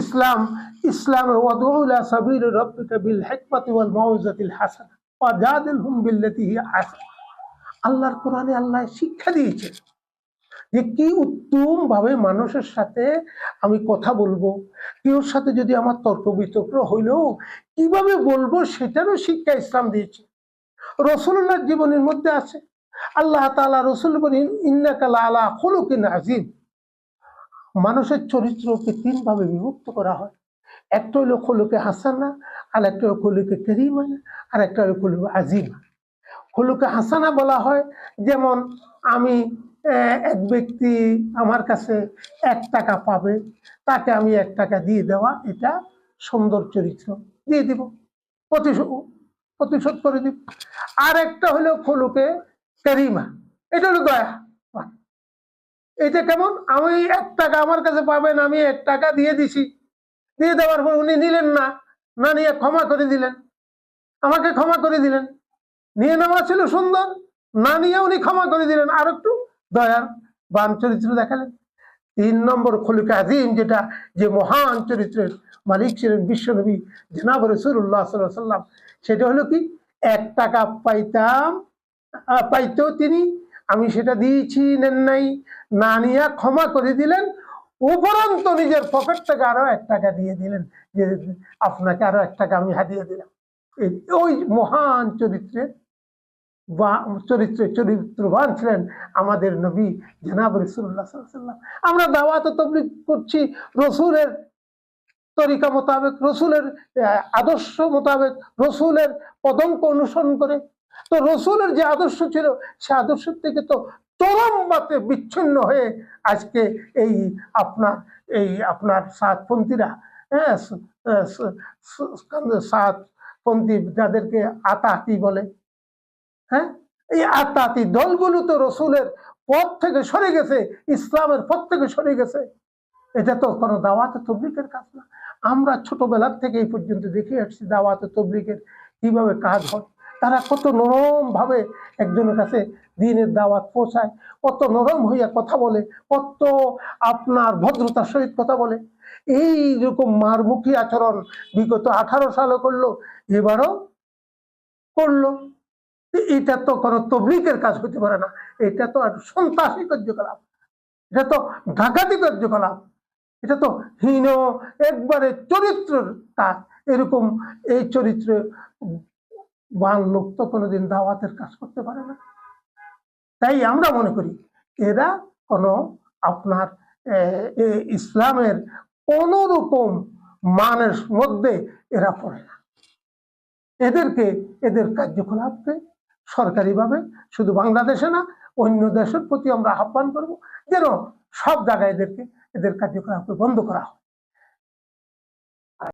ইসলাম, ইসলামে ওয়াদউলা সাবিল রাব্বিকা বিল হিকমাতি ওয়াল মাউইজাতিল হাসানা। ওয়া জাদিলহুম বিল্লাতি হিয়া আহসান আল্লাহর কোরআনে আল্লাহ শিক্ষা দিয়েছে যে কি উত্তম ভাবে মানুষের সাথে আমি কথা বলব কেউর সাথে যদি আমার তর্ক বিতর্ক হইলেও কীভাবে বলব সেটারও শিক্ষা ইসলাম দিয়েছে। রসুল্লাহ জীবনের মধ্যে আছে। আল্লাহ তাআলা রসুল বলেন ইন্নাকালা আলা খুলুকিন আজিম মানুষের চরিত্রকে তিনভাবে বিভক্ত করা হয়। একটা হলো খোলকে হাসানা, আর একটা হলো খোলকে কেরিমা, আর একটা হলো আজিমা। খোলকে হাসানা বলা হয়, যেমন, আমি এক ব্যক্তি আমার কাছে এক টাকা পাবে, তাকে আমি এক টাকা দিয়ে দেওয়া এটা সুন্দর চরিত্র, দিয়ে দিব প্রতিশোধ প্রতিশোধ করে দিব। আর একটা হলো খোলকে কেরিমা, এটা হলো দয়া। এটা কেমন? আমি এক টাকা আমার কাছে পাবেন, আমি এক টাকা দিয়ে দিছি। দিয়ে দেওয়ার পর উনি নিলেন না। না নিয়ে ক্ষমা করে দিলেন। আমাকে ক্ষমা করে দিলেন। নিয়ে নেওয়া ছিল সুন্দর। না নিয়ে উনি ক্ষমা করে দিলেন। আর একটু দয়ার বান চরিত্র দেখালেন। তিন নম্বর খলিকা আজিম, যেটা যে মহান চরিত্রের মালিক ছিলেন বিশ্বনবী জনাব রসুল্লাহ সাল্লাম সেটা হলো কি? এক টাকা পাইতাম পাইতেও তিনি আমি সেটা দিয়েছি, নেন নাই। না নিয়ে ক্ষমা করে দিলেন। উপরন্ত নিজের পকেট থেকে আরও এক টাকা দিয়ে দিলেন, যে আপনাকে আরও এক টাকা আমি হাতিয়ে দিলাম। ওই মহান চরিত্রে বা, চরিত্রে চরিত্রবান ছিলেন আমাদের নবী জনাব রসুল্লাহ আমরা দাওয়াত ও তবলিগ করছি রসুলের তরিকা মোতাবেক, রসুলের আদর্শ মোতাবেক, রসুলের পদঙ্ক অনুসরণ করে। তো রসুলের যে আদর্শ ছিল, সে আদর্শ থেকে তো চরম বাতে বিচ্ছিন্ন হয়ে আজকে এই আপনার এই আপনার সাতপন্থীরা হ্যাঁ সাতপন্থী যাদেরকে আতাহাতি বলে হ্যাঁ এই আতাহাতি দলগুলো তো রসুলের পথ থেকে সরে গেছে, ইসলামের পথ থেকে সরে গেছে। এটা তো কোনো দাওয়াত তবলিকের কাজ না। আমরা ছোটবেলার থেকে এই পর্যন্ত দেখে আসছি দাওয়াত তবলিকের কীভাবে কাজ হয়। তারা কত নরম ভাবে একজনের কাছে দিনের দাওয়াত পৌঁছায়, কত নরম হইয়া কথা বলে, কত আপনার ভদ্রতার সহিত কথা বলে। এই রকম মারমুখী আচরণ বিগত আঠারো সালে করল, এবারও করল। এটা তো কোনো তবলিকের কাজ হতে পারে না। এটা তো আর সন্ত্রাসী কার্যকলাপ। এটা তো ডাকাতি কার্যকলাপ। এটা তো হীন একবারে চরিত্রের কাজ। এরকম এই চরিত্রে বান লোক তো কোনোদিন দাওয়াতের কাজ করতে পারে না। তাই আমরা মনে করি, এরা কোনো আপনার ইসলামের কোন রকম মানের মধ্যে এরা পড়ে না। এদেরকে, এদের কার্যকলাপকে সরকারিভাবে, শুধু বাংলাদেশে না, অন্য দেশের প্রতি আমরা আহ্বান করব যেন সব জায়গায় এদেরকে, এদের কার্যকলাপকে বন্ধ করা হয়